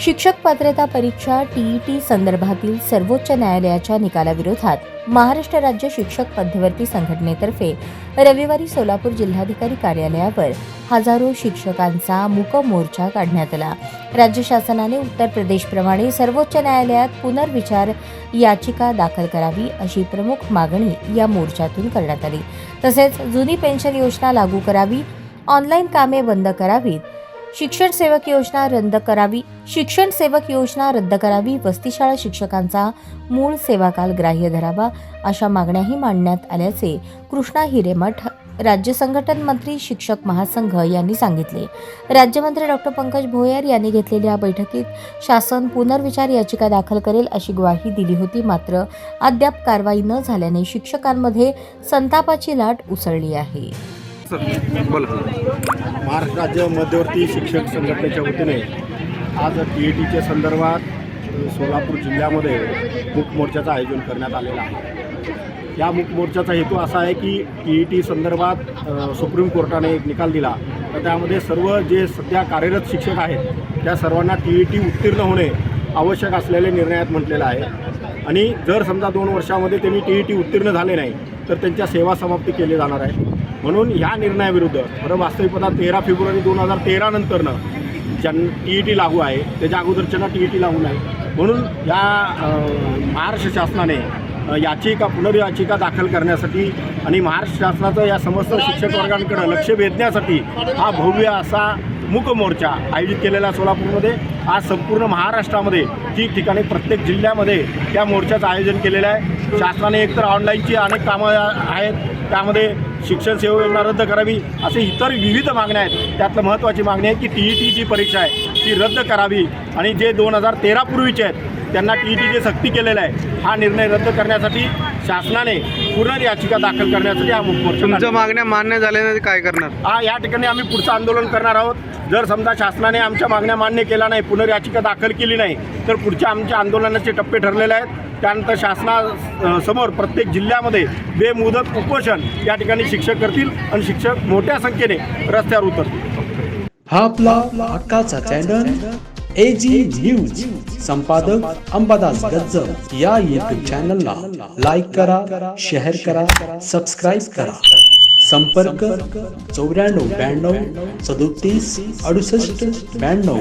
शिक्षक पात्रता परीक्षा टीईटी संदर्भातील सर्वोच्च न्यायालयाच्या निकालाविरोधात महाराष्ट्र राज्य शिक्षक मध्यवर्ती संघटनेतर्फे रविवारी सोलापूर जिल्हाधिकारी कार्यालयावर हजारो शिक्षकांचा मूक मोर्चा काढण्यात आला. राज्य शासनाने उत्तर प्रदेशप्रमाणे सर्वोच्च न्यायालयात पुनर्विचार याचिका दाखल करावी अशी प्रमुख मागणी या मोर्चातून करण्यात आली. तसेच जुनी पेन्शन योजना लागू करावी ऑनलाईन कामे बंद करावीत शिक्षण सेवक योजना रद्द करावी. शिक्षण सेवक योजना रद्द करावी. वस्तीशाळा शिक्षकांचा मूळ सेवाकाल ग्राह्य धरावा अशा मागण्याही मांडण्यात आल्याचे कृष्णा हिरेमठ राज्य संघटन मंत्री शिक्षक महासंघ यांनी सांगितले. राज्यमंत्री डॉक्टर पंकज भोयर यांनी घेतलेल्या बैठकीत शासन पुनर्विचार याचिका दाखल करेल अशी ग्वाही दिली होती. मात्र अद्याप कारवाई न झाल्याने शिक्षकांमध्ये संतापाची लाट उसळली आहे. सर बोला. महाराष्ट्र राज्य मध्यवर्ती शिक्षक संघटनेच्या वतीने आज टी ई टीच्या संदर्भात सोलापूर जिल्ह्यामध्ये मूक मोर्चाचं आयोजन करण्यात आलेलं आहे. या मूक मोर्चाचा हेतू असा आहे की टी ई टी संदर्भात सुप्रीम कोर्टाने एक निकाल दिला. तर त्यामध्ये सर्व जे सध्या कार्यरत शिक्षक आहेत त्या सर्वांना टी ई टी उत्तीर्ण होणे आवश्यक असलेले निर्णयात म्हटलेलं आहे. आणि जर समजा दोन वर्षामध्ये त्यांनी टी ई टी उत्तीर्ण झाले नाही तर त्यांच्या सेवा समाप्ती केली जाणार आहे. म्हणून ह्या निर्णयाविरुद्ध खरं वास्तविकता तेरा फेब्रुवारी दोन हजार तेरानंतरनं ज्यां टी ई टी लागू आहे त्याच्या अगोदरच्यांना टी ई टी लागू नाही. म्हणून या महाराष्ट्र शासनाने याचिका पुनर्याचिका दाखल करण्यासाठी आणि महाराष्ट्र शासनाचं या समस्त शिक्षक वर्गांकडे लक्ष वेधण्यासाठी हा भव्य असा मूक मोर्चा आयोजित केलेला सोलापूरमध्ये. आज संपूर्ण महाराष्ट्रामध्ये ठिकठिकाणी प्रत्येक जिल्ह्यामध्ये त्या मोर्चाचं आयोजन केलेलं आहे. शासनाने एकतर ऑनलाईनची अनेक कामं आहेत. त्यामध्ये शिक्षण सेवा योजना रद्द करावी असे इतर विविध मागण्या आहेत. त्यातलं महत्त्वाची मागणी आहे की टी ई टी जी परीक्षा आहे ती रद्द करावी. आणि जे दोन हजार तेरापूर्वीचे आहेत त्यांना टी ई टीची सक्ती केलेला आहे हा निर्णय रद्द करण्यासाठी शासनाने पुनर्याचिका दाखल करण्यासाठी हा मुख मोर्चा तुमच्या काढला. मागण्या मान्य झाल्या नाही तर काय करणार? हा या ठिकाणी आम्ही पुढचं आंदोलन करणार आहोत. जर समजा शासनाने आमच्या मागण्या मान्य केल्या नाही पुनर्याचिका दाखल केली नाही तर पुढच्या आमच्या आंदोलनाचे टप्पे ठरलेले आहेत. त्यानंतर शासना समोर प्रत्येक जिल्ह्यामध्ये बेमुदत उपोषण या ठिकाणी शिक्षक करतील आणि शिक्षक मोठ्या संख्येने रस्त्यावर उतरतील. हा आपला हक्काचा चॅनल ए जी न्यूज संपादक अंबादास गज्जर या युट्यूब चॅनलला लाईक करा शेअर करा सबस्क्राईब करा. संपर्क चौऱ्याण्णव ब्याण्णव सदोतीस अडुसष्ट ब्याण्णव.